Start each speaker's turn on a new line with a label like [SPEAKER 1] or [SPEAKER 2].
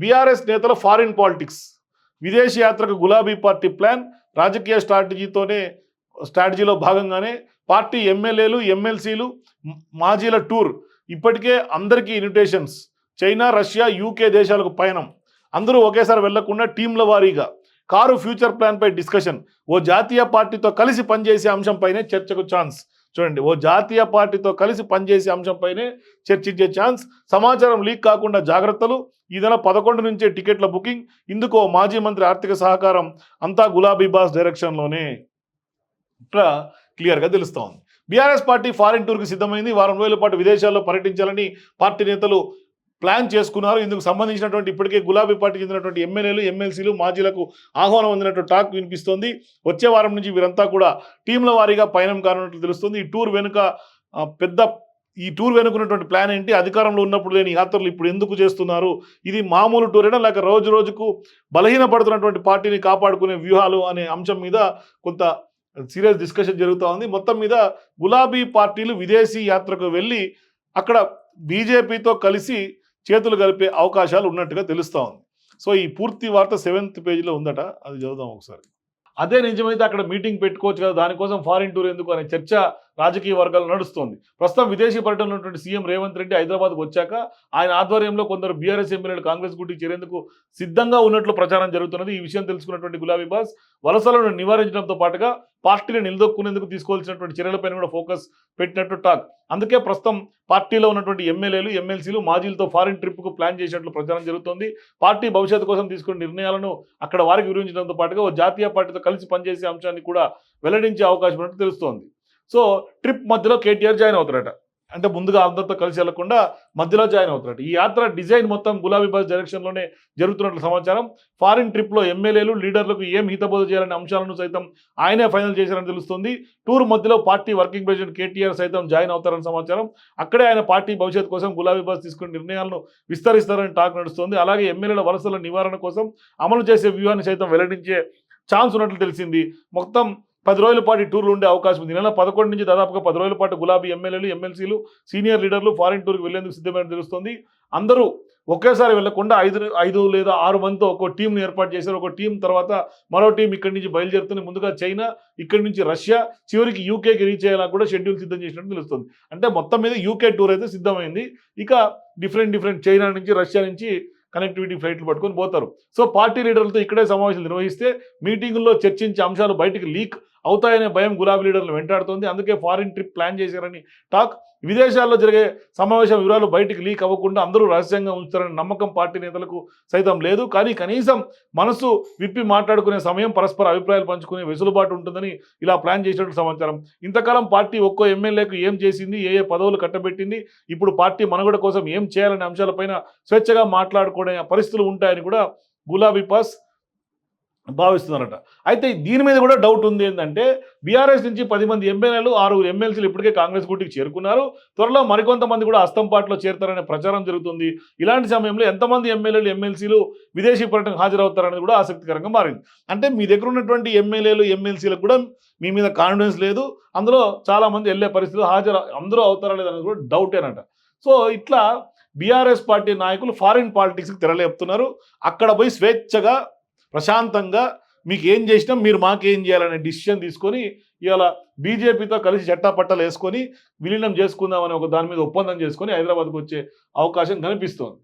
[SPEAKER 1] BRS నేతల foreign politics. విదేశీ యాత్రకు గులాబీ పార్టీ ప్లాన్. రాజకీయ స్ట్రాటజీతోనే స్ట్రాటజీలో భాగంగానే పార్టీ ఎమ్మెల్యేలు ఎమ్మెల్సీలు మాజీల టూర్. ఇప్పటికే అందరికీ ఇన్విటేషన్స్. చైనా రష్యా యూకే దేశాలకు పయనం. అందరూ ఒకేసారి వెళ్ళకుండా టీంల వారీగా. కారు ఫ్యూచర్ ప్లాన్పై డిస్కషన్. ఓ జాతీయ పార్టీతో కలిసి పనిచేసే అంశంపైనే చర్చకు ఛాన్స్. చూడండి ఓ జాతీయ పార్టీతో కలిసి పనిచేసే అంశంపైనే చర్చించే ఛాన్స్ సమాచారం లీక్ కాకుండా జాగ్రత్తలు. ఈ నెల పదకొండు నుంచే టికెట్ల బుకింగ్. ఇందుకు ఓ మాజీ మంత్రి ఆర్థిక సహకారం అంతా గులాబీ బాస్ డైరెక్షన్లోనే. ఇట్లా క్లియర్గా తెలుస్తోంది బీఆర్ఎస్ పార్టీ ఫారిన్ టూర్కి సిద్ధమైంది. వారం రోజుల పాటు విదేశాల్లో పర్యటించాలని పార్టీ నేతలు ప్లాన్ చేసుకున్నారు. ఇందుకు సంబంధించినటువంటి ఇప్పటికే గులాబీ పార్టీకి చెందినటువంటి ఎమ్మెల్యేలు ఎమ్మెల్సీలు మాజీలకు ఆహ్వానం అందినట్టు టాక్ వినిపిస్తోంది. వచ్చే వారం నుంచి వీరంతా కూడా టీంల వారీగా పయనం కానున్నట్లు తెలుస్తుంది. ఈ టూర్ వెనుక పెద్ద ఈ టూర్ వెనుకున్నటువంటి ప్లాన్ ఏంటి? అధికారంలో ఉన్నప్పుడు లేని యాత్రలు ఇప్పుడు ఎందుకు చేస్తున్నారు? ఇది మామూలు టూరేనా లేక రోజు రోజుకు బలహీనపడుతున్నటువంటి పార్టీని కాపాడుకునే వ్యూహాలు అనే అంశం మీద కొంత సీరియస్ డిస్కషన్ జరుగుతూ ఉంది. మొత్తం మీద గులాబీ పార్టీలు విదేశీ యాత్రకు వెళ్ళి అక్కడ బీజేపీతో కలిసి చేతులు కలిపే అవకాశాలు ఉన్నట్టుగా తెలుస్తూ ఉంది. సో ఈ పూర్తి వార్త సెవెంత్ పేజీలో ఉందట అది చదువుదాం ఒకసారి. అదే నిజమైతే అక్కడ మీటింగ్ పెట్టుకోవచ్చు కదా దానికోసం ఫారిన్ టూర్ ఎందుకు అనే చర్చ రాజకీయ వర్గాలు నడుస్తోంది. ప్రస్తుతం విదేశీ పర్యటనలో ఉన్నటువంటి సీఎం రేవంత్ రెడ్డి హైదరాబాద్కు వచ్చాక ఆయన ఆధ్వర్యంలో కొందరు బీఆర్ఎస్ ఎమ్మెల్యేలు కాంగ్రెస్ గుట్టి చేరేందుకు సిద్ధంగా ఉన్నట్లు ప్రచారం జరుగుతున్నది. ఈ విషయం తెలుసుకున్నటువంటి గులాబీ బాస్ వలసలను నివారించడంతో పాటుగా పార్టీని నిలదొక్కునేందుకు తీసుకోవాల్సినటువంటి చర్యలపైన కూడా ఫోకస్ పెట్టినట్టు టాక్. అందుకే ప్రస్తుతం పార్టీలో ఉన్నటువంటి ఎమ్మెల్యేలు ఎమ్మెల్సీలు మాజీలతో ఫారిన్ ట్రిప్కు ప్లాన్ చేసినట్లు ప్రచారం జరుగుతోంది. పార్టీ భవిష్యత్తు కోసం తీసుకున్న నిర్ణయాలను అక్కడ వారికి వివరించడంతో పాటుగా ఓ జాతీయ పార్టీతో కలిసి పనిచేసే అంశాన్ని కూడా వెల్లడించే అవకాశం ఉన్నట్టు తెలుస్తోంది. సో ట్రిప్ మధ్యలో కేటీఆర్ జాయిన్ అవుతారట అంటే ముందుగా అందరితో కలిసి వెళ్ళకుండా మధ్యలో జాయిన్ అవుతారట ఈ యాత్ర డిజైన్ మొత్తం గులాబీ బస్ డైరెక్షన్లోనే జరుగుతున్నట్లు సమాచారం. ఫారిన్ ట్రిప్లో ఎమ్మెల్యేలు లీడర్లకు ఏం హితబోధ చేయాలనే అంశాలను సైతం ఆయనే ఫైనల్ చేశారని తెలుస్తుంది. టూర్ మధ్యలో పార్టీ వర్కింగ్ ప్రెసిడెంట్ కేటీఆర్ సైతం జాయిన్ అవుతారని సమాచారం. అక్కడే ఆయన పార్టీ భవిష్యత్ కోసం గులాబీ బస్ తీసుకునే నిర్ణయాలను విస్తరిస్తారని టాక్ నడుస్తుంది. అలాగే ఎమ్మెల్యేల వలసల నివారణ కోసం అమలు చేసే వ్యూహాన్ని సైతం వెల్లడించే ఛాన్స్ ఉన్నట్లు తెలిసింది. మొత్తం పది రోజుల పాటు టూర్లు ఉండే అవకాశం ఉంది. నెల పదకొండు నుంచి దాదాపుగా పది రోజుల పాటు గులాబీ ఎమ్మెల్యేలు ఎమ్మెల్సీలు సీనియర్ లీడర్లు ఫారిన్ టూర్కి వెళ్ళేందుకు సిద్ధమైన తెలుస్తుంది. అందరూ ఒకేసారి వెళ్ళకుండా ఐదు ఐదు లేదా ఆరు మందితో ఒక టీంని ఏర్పాటు చేశారు. ఒక టీం తర్వాత మరో టీం ఇక్కడి నుంచి బయలుదేరుతుంది. ముందుగా చైనా ఇక్కడి నుంచి రష్యా చివరికి యూకేకి రీచ్ అయ్యేలా కూడా షెడ్యూల్ సిద్ధం చేసినట్టు తెలుస్తుంది. అంటే మొత్తం మీద యూకే టూర్ అయితే సిద్ధమైంది. ఇక డిఫరెంట్ డిఫరెంట్ చైనా నుంచి రష్యా నుంచి కనెక్టివిటీ ఫ్లైట్లు పట్టుకొని పోతారు. సో పార్టీ లీడర్లతో ఇక్కడే సమావేశాలు నిర్వహిస్తే మీటింగుల్లో చర్చించే అంశాలు బయటకు లీక్ అవుతాయనే భయం గులాబీ లీడర్లు వెంటాడుతోంది. అందుకే ఫారిన్ ట్రిప్ ప్లాన్ చేశారని టాక్. విదేశాల్లో జరిగే సమావేశం వివరాలు బయటికి లీక్ అవ్వకుండా అందరూ రహస్యంగా ఉంచుతారని నమ్మకం పార్టీ నేతలకు సైతం లేదు. కానీ కనీసం మనసు విప్పి మాట్లాడుకునే సమయం పరస్పర అభిప్రాయాలు పంచుకునే వెసులుబాటు ఉంటుందని ఇలా ప్లాన్ చేసినట్టు సమాచారం. ఇంతకాలం పార్టీ ఒక్కో ఎమ్మెల్యేకు ఏం చేసింది ఏ ఏ పదవులు కట్టబెట్టింది ఇప్పుడు పార్టీ మనుగడ కోసం ఏం చేయాలనే అంశాలపైన స్వేచ్ఛగా మాట్లాడుకునే పరిస్థితులు ఉంటాయని కూడా గులాబీ పాస్ భావిస్తున్నారట అయితే దీని మీద కూడా డౌట్ ఉంది ఏంటంటే బీఆర్ఎస్ నుంచి పది మంది ఎమ్మెల్యేలు ఆరుగురు ఎమ్మెల్సీలు ఇప్పటికే కాంగ్రెస్ గుట్టికి చేరుకున్నారు. త్వరలో మరికొంతమంది కూడా అస్తం పార్టీలో చేరుతారనే ప్రచారం జరుగుతుంది. ఇలాంటి సమయంలో ఎంతమంది ఎమ్మెల్యేలు ఎమ్మెల్సీలు విదేశీ పర్యటనకు హాజరవుతారనేది కూడా ఆసక్తికరంగా మారింది. అంటే మీ దగ్గర ఉన్నటువంటి ఎమ్మెల్యేలు ఎమ్మెల్సీలకు కూడా మీ మీద కాన్ఫిడెన్స్ లేదు. అందులో చాలామంది వెళ్ళే పరిస్థితులు హాజరు అందరూ అవుతారా లేదనేది కూడా డౌటేనట సో ఇట్లా బీఆర్ఎస్ పార్టీ నాయకులు ఫారిన్ పాలిటిక్స్కి తెరలేపుతున్నారు. అక్కడ పోయి స్వేచ్ఛగా ప్రశాంతంగా మీకు ఏం చేసినా మీరు మాకేం చేయాలనే డిసిషన్ తీసుకొని ఇవాళ బీజేపీతో కలిసి చట్టాపట్టాలు వేసుకొని విలీనం చేసుకుందామని ఒక దాని మీద ఒప్పందం చేసుకొని హైదరాబాద్కు వచ్చే అవకాశం కనిపిస్తోంది.